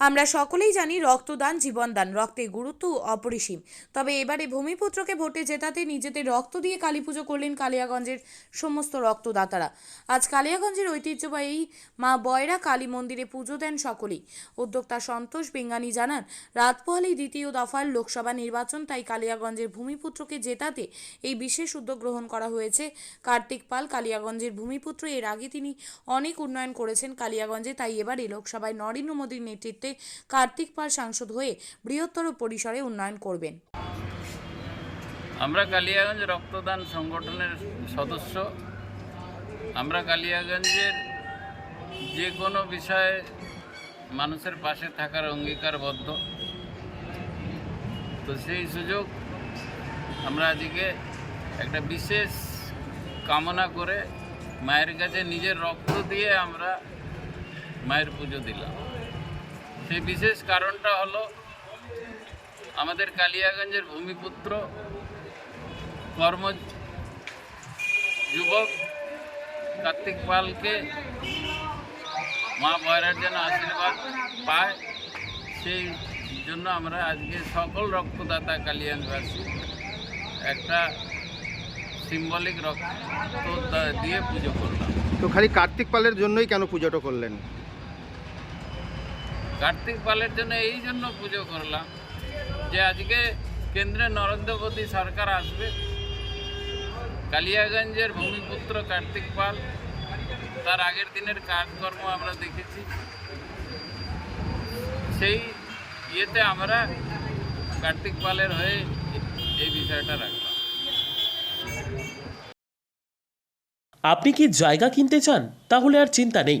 আমরা সকলেই জানি রক্তদান জীবনদান রক্তের গুরুত্ব অপরিসীম। তবে এবারে ভূমিপুত্রকে ভোটে জেতাতে নিজেদের রক্ত দিয়ে কালী পুজো করলেন কালিয়াগঞ্জের সমস্ত রক্তদাতারা। আজ কালিয়াগঞ্জের ঐতিহ্যবাহী মা বয়রা কালী মন্দিরে পুজো দেন সকলেই। উদ্যোক্তা সন্তোষ বেঙ্গানি জানান রাত পোহালেই দ্বিতীয় দফার লোকসভা নির্বাচন, তাই কালিয়াগঞ্জের ভূমিপুত্রকে জেতাতে এই বিশেষ উদ্যোগ গ্রহণ করা হয়েছে। কার্তিক পাল কালিয়াগঞ্জের ভূমিপুত্র, এর আগে তিনি অনেক উন্নয়ন করেছেন কালিয়াগঞ্জে, তাই এবারে লোকসভায় নরেন্দ্র মোদীর নেতৃত্বে কার্তিক পাল সাংসদ হয়ে বৃহত্তর পরিসরে উন্নয়ন করবেন। আমরা কালিয়াগঞ্জ রক্তদান সংগঠনের সদস্য। আমরা কালিয়াগঞ্জের যে কোনো বিষয়ে মানুষের পাশে থাকার অঙ্গীকারবদ্ধ। তো সেই সুযোগ আমরা আজকে একটা বিশেষ কামনা করে মায়ের কাছে নিজের রক্ত দিয়ে আমরা মায়ের পুজো দিলাম। সেই বিশেষ কারণটা হলো আমাদের কালিয়াগঞ্জের ভূমিপুত্র, কর্ম যুবক কার্তিক পালকে মা বয়রার যেন আশীর্বাদ পায়, সেই জন্য আমরা আজকে সকল রক্তদাতা কালিয়াঞ্জবাসী একটা সিম্বলিক রক্ত দিয়ে পুজো করলাম। তো খালি কার্তিক পালের জন্যই কেন পুজোটা করলেন? কার্তিক পালের জন্য এই জন্য পুজো করলাম যে আজকে কেন্দ্রে নরেন্দ্র মোদী সরকার আসবে। কালিয়াগঞ্জের ভূমিপুত্র কার্তিক পাল, তার আগের দিনের কাজকর্ম আমরা দেখেছি। সেই ইয়েতে আমরা কার্তিক পালের হয়ে এই বিষয়টা রাখলাম। আপনি কি জায়গা কিনতে চান? তাহলে আর চিন্তা নেই।